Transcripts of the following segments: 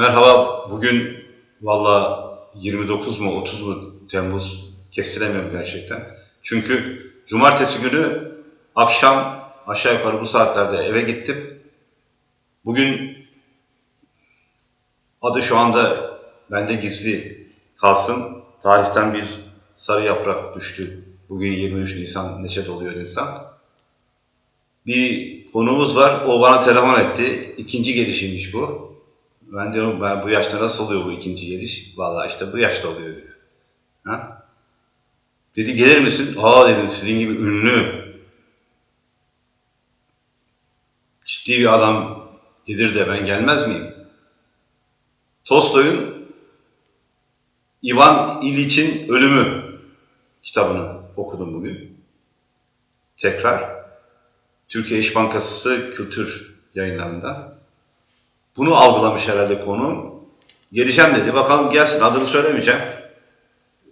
Merhaba, bugün valla 29 mu 30 mu Temmuz kestiremiyorum gerçekten. Çünkü cumartesi günü akşam aşağı yukarı bu saatlerde eve gittim. Bugün adı şu anda bende gizli kalsın. Tarihten bir sarı yaprak düştü. Bugün 23 Nisan neşe doluyor insan. Bir konuğumuz var. O bana telefon etti. İkinci gelişiymiş bu. Ben diyorum ben bu yaşta nasıl oluyor bu ikinci geliş? Vallahi işte bu yaşta oluyor diyor. Ha? Dedi gelir misin? Aa dedim sizin gibi ünlü ciddi bir adam gelir de ben gelmez miyim? Tolstoy'un Ivan İliç'in Ölümü kitabını okudum bugün. Tekrar. Türkiye İş Bankası Kültür yayınlarından. Bunu algılamış herhalde konu. Geleceğim dedi. Bakalım gelsin. Adını söylemeyeceğim.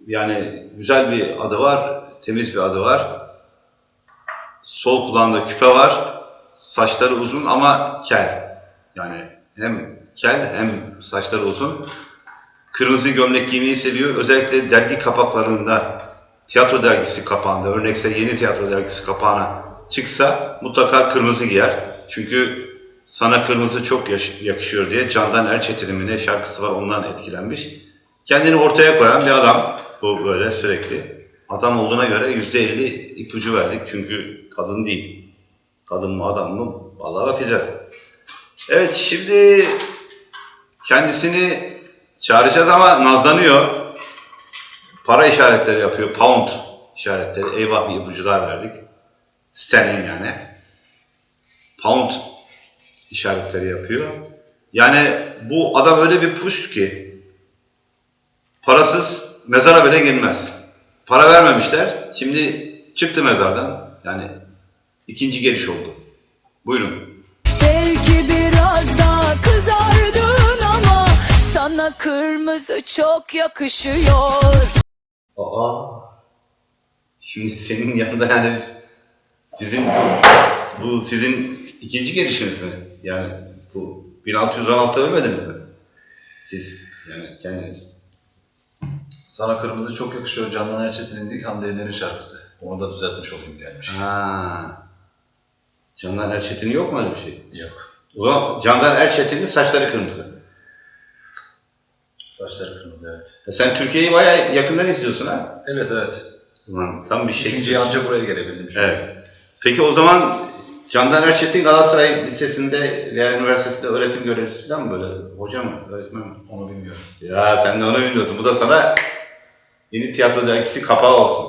Yani güzel bir adı var. Temiz bir adı var. Sol kulağında küpe var. Saçları uzun ama kel. Yani hem kel hem saçları uzun. Kırmızı gömlek giymeyi seviyor. Özellikle dergi kapaklarında, tiyatro dergisi kapağında, örnekse yeni tiyatro dergisi kapağına çıksa mutlaka kırmızı giyer. Çünkü sana kırmızı çok yakışıyor diye Candan Erçetin'in mi ne şarkısı var ondan etkilenmiş. Kendini ortaya koyan bir adam bu böyle sürekli. Adam olduğuna göre yüzde elli ipucu verdik çünkü kadın değil. Kadın mı adam mı? Vallahi bakacağız. Evet şimdi kendisini çağıracağız ama nazlanıyor. Para işaretleri yapıyor. Pound işaretleri. Eyvah bir ipucular verdik. Sterling yani. Pound işaretleri yapıyor. Yani bu adam öyle bir push ki parasız mezara bile girmez. Para vermemişler. Şimdi çıktı mezardan. Yani ikinci geliş oldu. Buyurun. Belki biraz daha kızardın ama sana kırmızı çok yakışıyor. Aa. Şimdi senin yanında yani sizin bu sizin ikinci gelişiniz mi? Yani bu 1616 ölmediniz mi? Siz yani kendiniz. Sana kırmızı çok yakışıyor Candan Erçetin'in değil Hande Yener'in şarkısı. Onu da düzeltmiş olayım gelmiş. Ha. Candan Erçetin yok mu öyle bir şey? Yok. O zaman Candan Erçetin'in saçları kırmızı. Saçları kırmızı evet. E sen Türkiye'yi bayağı yakından izliyorsun ha? Evet evet. Ulan tam bir şey. İkinciye anca buraya gelebildim şu an. Evet. Peki o zaman Candan Erçetin Galatasaray Lisesi'nde veya üniversitesinde öğretim görevlisi falan mı böyle? Hoca mı? Öğretmen mi? Onu bilmiyorum. Ya sen de onu bilmiyorsun. Bu da sana yeni tiyatro dergisi kapağı olsun.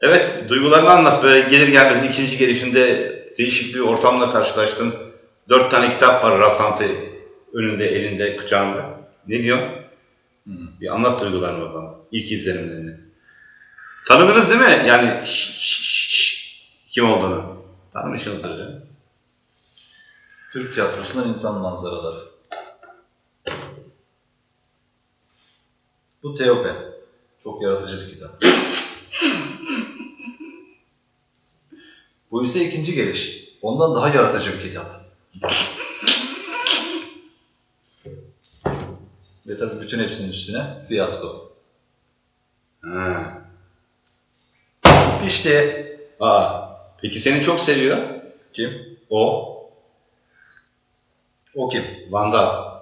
Evet, duygularını anlat. Böyle gelir gelmez ikinci gelişinde değişik bir ortamla karşılaştın. Dört tane kitap var rastlantı önünde, elinde, kucağında. Ne diyorsun? Bir anlat duygularını oradan. İlk izlenimlerini. Tanıdınız değil mi? Yani şş, şş, şş, kim olduğunu. Tanımışsınızdır canım. Türk tiyatrosundan insan manzaraları. Bu Teope. Çok yaratıcı bir kitap. Bu ise ikinci geliş. Ondan daha yaratıcı bir kitap. Ve tabii bütün hepsinin üstüne fiyasko. Ha. İşte Aa, peki seni çok seviyor. kim? O. O kim? Vandal.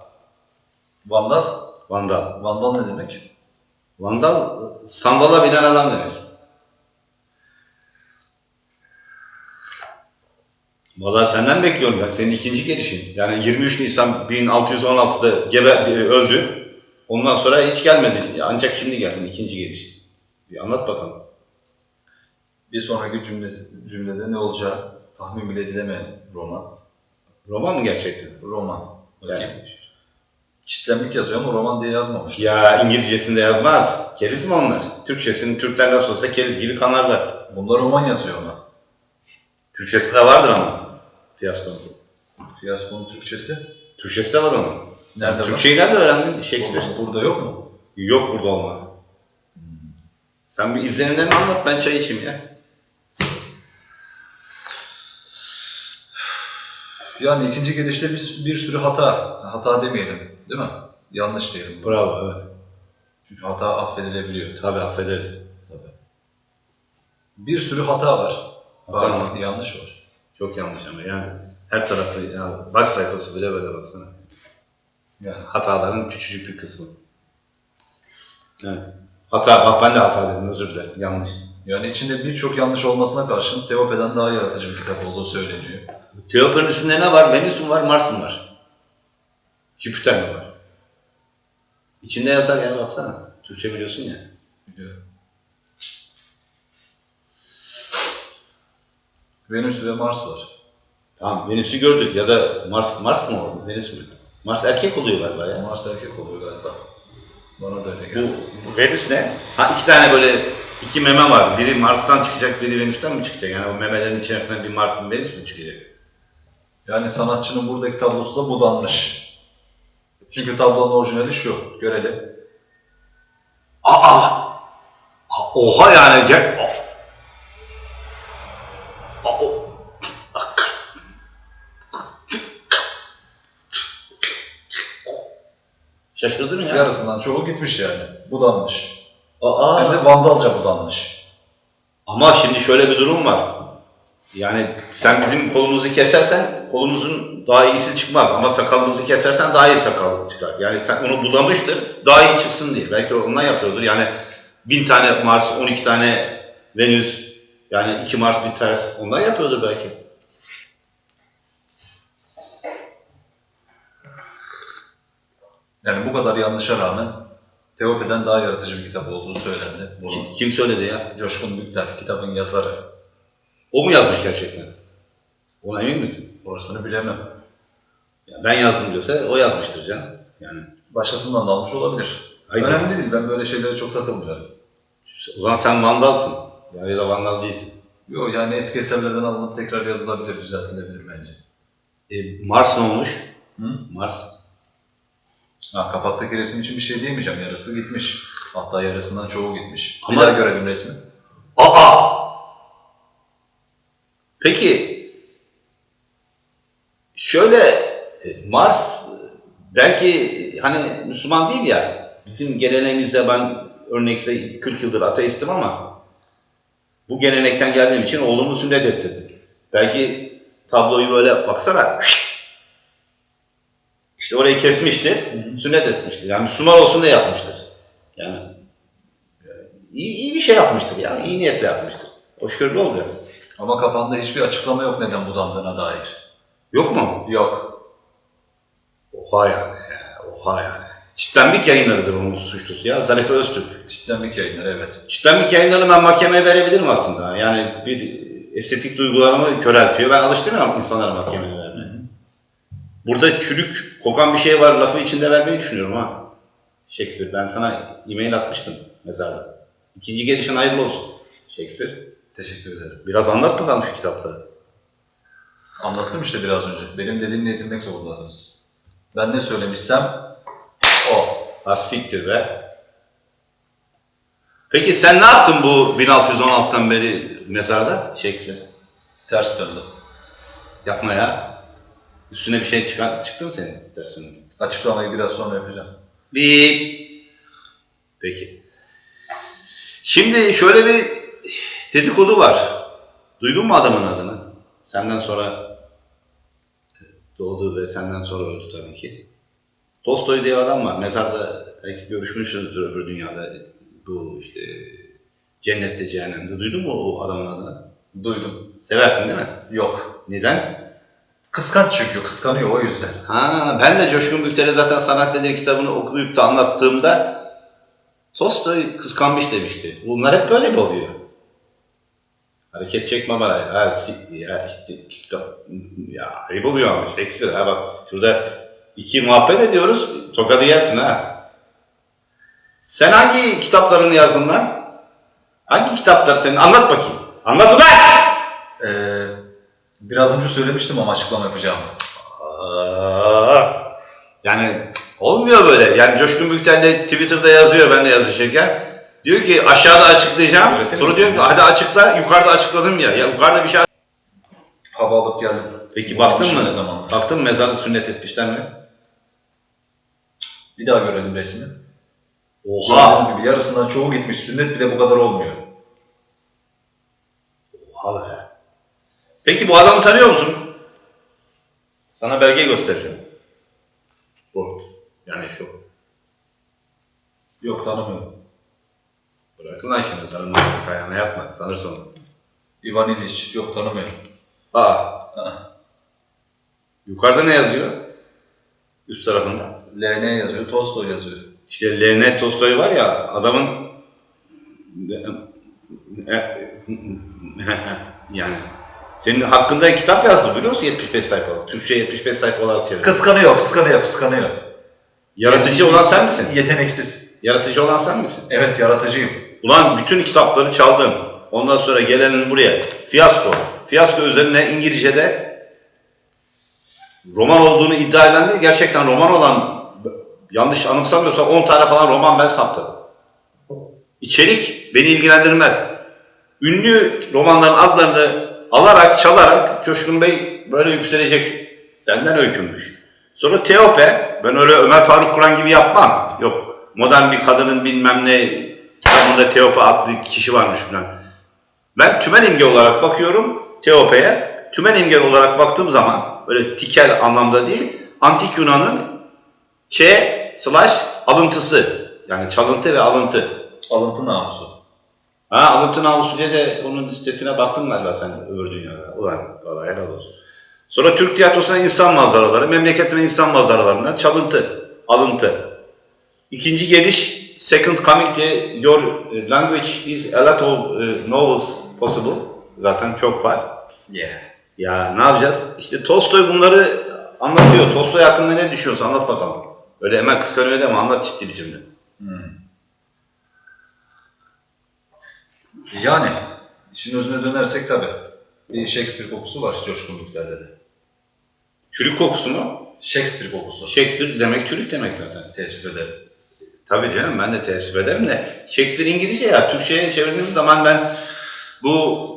Vandal. Vandal. Vandal ne demek? Vandal sandala binen adam demek. Vallahi senden bekliyorum ben. Senin ikinci gelişin. Yani 23 Nisan 1616'da gebe, öldü. Ondan sonra hiç gelmedi. Ancak şimdi geldin ikinci geliş. Bir anlat bakalım. Bir sonraki cümle, cümlede ne olacağı tahmin bile edilemeyen roman. Roman mı gerçekten? Roman. Yani. Çitlenmek yazıyor ama roman diye yazmamış. Ya İngilizcesinde yazmaz. Keriz mi onlar? Türkçesini Türkler nasıl olsa keriz gibi kanarlar. Bunda roman yazıyor ama. Türkçesinde vardır ama. Fiyaskonu. Fiyasko'nun Türkçesi. Türkçesi de var onun. Nerede? Türkçeyi nerede öğrendin Shakespeare? Burada yok mu? Yok burada olmak. Sen bir izlenimlerini anlat ben çay içeyim ya. Yani ikinci gelişte bir, bir sürü hata, hata demeyelim değil mi? Yanlış diyelim. Bravo evet. Çünkü hata affedilebiliyor. Tabii affederiz. Tabii. Bir sürü hata var. Hata Var, mı? yanlış var. Çok yanlış ama yani her tarafı ya baş sayfası bile böyle baksana. Yani Hataların küçücük bir kısmı. Evet. Hata, bak ben de hata dedim özür dilerim. Yanlış. Yani içinde birçok yanlış olmasına karşın Teope'den daha yaratıcı bir kitap olduğu söyleniyor. Teopen'in üstünde ne var? Venüs mü var, Mars mı var? Jüpiter mi var? İçinde yazar yani baksana. Türkçe biliyorsun ya. Biliyorum. Venüs ve Mars var. Tamam Venüs'ü gördük ya da Mars Mars mı o? Venüs mü? Mars erkek oluyor galiba ya. Mars erkek oluyor galiba. Bana da öyle Bu, geldi. bu Venüs ne? Ha iki tane böyle iki meme var. Biri Mars'tan çıkacak, biri Venüs'ten mi çıkacak? Yani o memelerin içerisinden bir Mars mı Venüs mü çıkacak? Yani sanatçının buradaki tablosu da budanmış. Çünkü tablonun orijinali şu. Görelim. Aa! Oha yani gel. Şaşırdın ya. Yarısından çoğu gitmiş yani. Budanmış. Aa. Hem de vandalca budanmış. Ama şimdi şöyle bir durum var. Yani sen bizim kolumuzu kesersen kolumuzun daha iyisi çıkmaz. Ama sakalımızı kesersen daha iyi sakal çıkar. Yani sen onu budamıştır daha iyi çıksın diye. Belki ondan yapıyordur. Yani bin tane Mars, 12 tane Venüs, yani iki Mars bir ters. Ondan yapıyordur belki. Yani bu kadar yanlışa rağmen Teope'den daha yaratıcı bir kitap olduğu söylendi. Bunu Kim, kim söyledi ya? Coşkun Büktel, kitabın yazarı. O mu yazmış gerçekten? Ona emin misin? Orasını bilemem. Ya ben yazdım diyorsa o yazmıştır canım. Yani Başkasından da almış olabilir. Hayır. Önemli değil. Ben böyle şeylere çok takılmıyorum. o zaman sen vandalsın. Yani ya da vandal değilsin. Yok yani eski eserlerden alınıp tekrar yazılabilir, düzeltilebilir bence. E, Mars ne olmuş? Hı? Mars. Ha, kapaktaki resim için bir şey diyemeyeceğim. Yarısı gitmiş. Hatta yarısından çoğu gitmiş. Ama- Bir daha görelim resmi. Aa! Peki şöyle e, Mars e, belki hani Müslüman değil ya bizim geleneğimizde ben örnekse 40 yıldır ateistim ama bu gelenekten geldiğim için oğlumu sünnet ettirdim. Belki tabloyu böyle baksana işte orayı kesmiştir, sünnet etmiştir. Yani Müslüman olsun diye yapmıştır. Yani iyi, iyi bir şey yapmıştır ya, iyi niyetle yapmıştır. Hoşgörülü ol biraz. Ama kapağında hiçbir açıklama yok neden budandığına dair. Yok mu? Yok. Oha yani. Oha yani. Çitlenbik yayınlarıdır onun suçlusu ya. Zarife Öztürk. Çitlenmek yayınları evet. Çitlenbik yayınlarını ben mahkemeye verebilirim aslında. Yani bir estetik duygularımı köreltiyor. Ben alıştım ya insanlara mahkemeye vermeye. Burada çürük, kokan bir şey var lafı içinde vermeyi düşünüyorum ha. Shakespeare ben sana e-mail atmıştım mezarda. İkinci gelişin hayırlı olsun. Shakespeare. Teşekkür ederim. Biraz anlat bakalım şu kitapları. Anlattım işte biraz önce. Benim dediğimle yetinmek zorundasınız. Ben ne söylemişsem o. Ha siktir be. Peki sen ne yaptın bu 1616'dan beri mezarda Shakespeare? Ters döndüm. Yapma ya. Üstüne bir şey çıkan, çıktı mı senin ders dönemi? Açıklamayı biraz sonra yapacağım. Bir. Peki. Şimdi şöyle bir dedikodu var. Duydun mu adamın adını? Senden sonra doğdu ve senden sonra öldü tabii ki. Tolstoy diye adam var. Mezarda belki görüşmüşsünüzdür öbür dünyada. Bu işte cennette cehennemde. Duydun mu o adamın adını? Duydum. Seversin değil mi? Yok. Neden? Kıskanç çünkü. Kıskanıyor o yüzden. Ha, ben de Coşkun Bükter'e zaten Sanat Nedir kitabını okuyup da anlattığımda Tolstoy kıskanmış demişti. Bunlar hep böyle mi oluyor? Hareket çekme bana ya. Ha, siktir ya işte. Ya ayıp oluyor ama Shakespeare ha bak şurada iki muhabbet ediyoruz. Tokadı yersin ha. Sen hangi kitaplarını yazdın lan? Hangi kitaplar senin? Anlat bakayım. Anlat ulan! Ee, biraz önce söylemiştim ama açıklama yapacağımı. Aa, yani olmuyor böyle. Yani Coşkun Büktel de Twitter'da yazıyor ben de yazışırken. Diyor ki aşağıda açıklayacağım. Sonra diyor ki hadi açıkla. Yukarıda açıkladım ya. Ya yukarıda bir şey Hava alıp geldim. Peki baktın mı? Ne zaman? Baktın mı mezarda sünnet etmişler mi? Bir daha görelim resmi. Oha! Gördüğünüz gibi yarısından çoğu gitmiş. Sünnet bile bu kadar olmuyor. Oha be. Peki bu adamı tanıyor musun? Sana belge göstereceğim. Bu. Yani şu. Yok tanımıyorum. Bırakın lan şimdi tanımamızı kayağına yatma. Sanırsın onu. Ivan İliç. Yok tanımıyorum. Aa. Ha. Yukarıda ne yazıyor? Üst tarafında. LN yazıyor, Tolstoy yazıyor. İşte Leonid Tolstoy var ya adamın yani senin hakkında kitap yazdı biliyor musun 75 sayfa. Türkçe 75 sayfa olarak çevirdi. Kıskanıyor, kıskanıyor, kıskanıyor. Yaratıcı olan sen misin? Yeteneksiz. Yaratıcı olan sen misin? Evet, yaratıcıyım. Ulan bütün kitapları çaldım. Ondan sonra gelenin buraya. Fiyasko. Fiyasko üzerine İngilizce'de roman olduğunu iddia eden de gerçekten roman olan yanlış anımsamıyorsam 10 tane falan roman ben saptadım. İçerik beni ilgilendirmez. Ünlü romanların adlarını alarak, çalarak Coşkun Bey böyle yükselecek. Senden öykünmüş. Sonra Teope, ben öyle Ömer Faruk Kur'an gibi yapmam. Yok, modern bir kadının bilmem ne kitabında Teope adlı kişi varmış falan. Ben tümen imge olarak bakıyorum Teope'ye. Tümen imge olarak baktığım zaman böyle tikel anlamda değil, antik Yunan'ın Ç slash alıntısı. Yani çalıntı ve alıntı. Alıntı namusu. Ha alıntı namusu diye de onun sitesine baktın galiba sen öbür dünyada. Ulan valla helal olsun. Sonra Türk tiyatrosuna insan manzaraları, memleketine insan manzaralarından çalıntı, alıntı. İkinci geliş second coming diye your language is a lot of eh, novels possible. Zaten çok var. Yeah. Ya ne yapacağız? İşte Tolstoy bunları anlatıyor. Tolstoy hakkında ne düşünüyorsun? Anlat bakalım. Öyle hemen kıskanıyor deme anlat ciddi biçimde. Yani, işin özüne dönersek tabii. Bir Shakespeare kokusu var Coşkun Bükler'de de. Çürük kokusu mu? Shakespeare kokusu. Shakespeare demek çürük demek zaten. Teessüf ederim. Tabii canım ben de teessüf ederim de Shakespeare İngilizce ya Türkçe'ye çevirdiğim zaman ben bu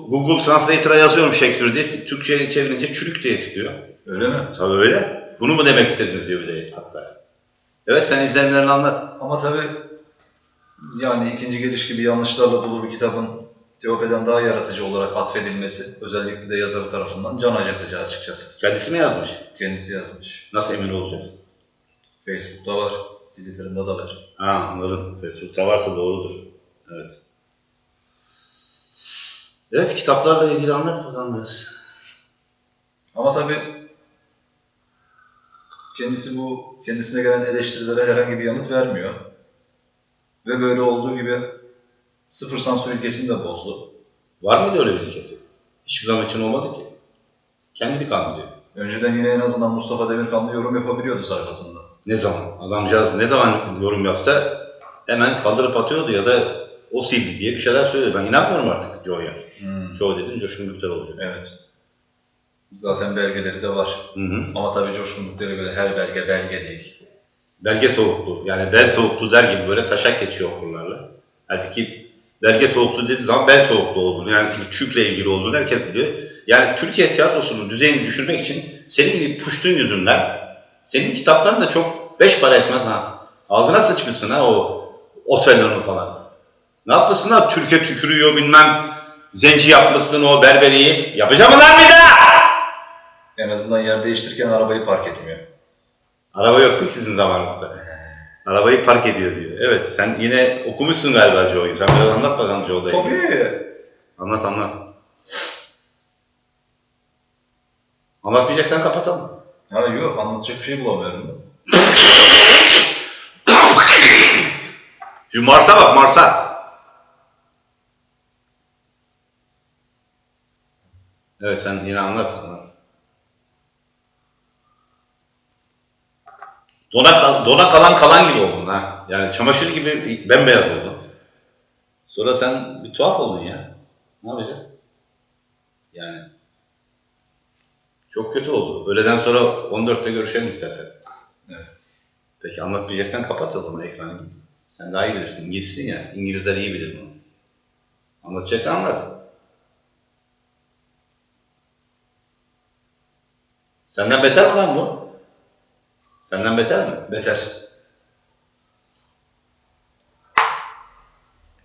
Google Translator'a yazıyorum Shakespeare diye Türkçe'ye çevirince çürük diye çıkıyor. Öyle mi? Tabii öyle. Bunu mu demek istediniz diyor bir de hatta. Evet sen izlenimlerini anlat. Ama tabii yani ikinci geliş gibi yanlışlarla dolu bir kitabın Teope'den daha yaratıcı olarak atfedilmesi özellikle de yazarı tarafından can acıtıcı açıkçası. Kendisi mi yazmış? Kendisi yazmış. Nasıl emin olacağız? Facebook'ta var, Twitter'ında da var. Ha anladım. Facebook'ta varsa doğrudur. Evet. Evet kitaplarla ilgili anlat bakalım biraz. Ama tabii kendisi bu kendisine gelen eleştirilere herhangi bir yanıt vermiyor. Ve böyle olduğu gibi sıfır sansür ilkesini de bozdu. Var mıydı öyle bir ilkesi? Hiçbir zaman için olmadı ki. Kendi bir kan. Önceden yine en azından Mustafa Demirkanlı yorum yapabiliyordu sayfasında. Ne zaman? Adamcağız ne zaman yorum yapsa hemen kaldırıp atıyordu ya da o sildi diye bir şeyler söylüyordu. Ben inanmıyorum artık Joe'ya. Joe dedim Coşkun Bükler oluyor. Evet. Zaten belgeleri de var. Hı hı. Ama tabii Coşkun Bükler'e göre her belge belge değil. Belge soğukluğu yani bel soğukluğu der gibi böyle taşak geçiyor okurlarla. Halbuki belge soğukluğu dediği zaman bel soğukluğu olduğunu yani çükle ilgili olduğunu herkes biliyor. Yani Türkiye tiyatrosunun düzeyini düşürmek için senin gibi puştun yüzünden senin kitapların da çok beş para etmez ha. Ağzına sıçmışsın ha o Otello'nun falan. Ne yapmışsın ha Türkiye tükürüyor bilmem zenci yapmışsın o berberiyi. Yapacağım mı lan bir daha? En azından yer değiştirirken arabayı park etmiyor. Araba yoktu ki sizin zamanınızda. Arabayı park ediyor diyor. Evet sen yine okumuşsun galiba Joe'yu. Sen biraz anlat bakalım Joe'da. Tabii. Anlat anlat. Anlatmayacaksan kapatalım. Ha yok anlatacak bir şey bulamıyorum. Şu Mars'a bak Mars'a. Evet sen yine anlat. Dona, dona kalan kalan gibi oldun ha. Yani çamaşır gibi bembeyaz oldun. Sonra sen bir tuhaf oldun ya. Ne yapacağız? Yani çok kötü oldu. Öğleden sonra 14'te görüşelim istersen. Evet. Peki anlatmayacaksan kapat o zaman ekranı git. Sen daha iyi bilirsin. İngilizsin ya. İngilizler iyi bilir bunu. Anlatacaksan anlat. Senden beter mi lan bu? Senden beter mi? Beter.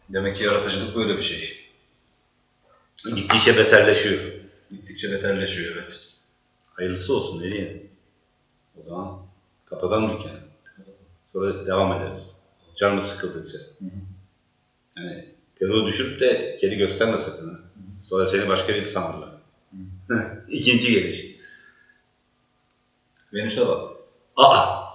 Demek ki yaratıcılık böyle bir şey. Gittikçe beterleşiyor. Gittikçe beterleşiyor evet. Hayırlısı olsun ne. O zaman kapatalım dükkanı. Sonra devam ederiz. Canımız sıkıldıkça. Yani peruğu düşürüp de geri gösterme sakın. Sonra seni başka biri sanırlar. İkinci geliş. Venüs'e bak. Aa!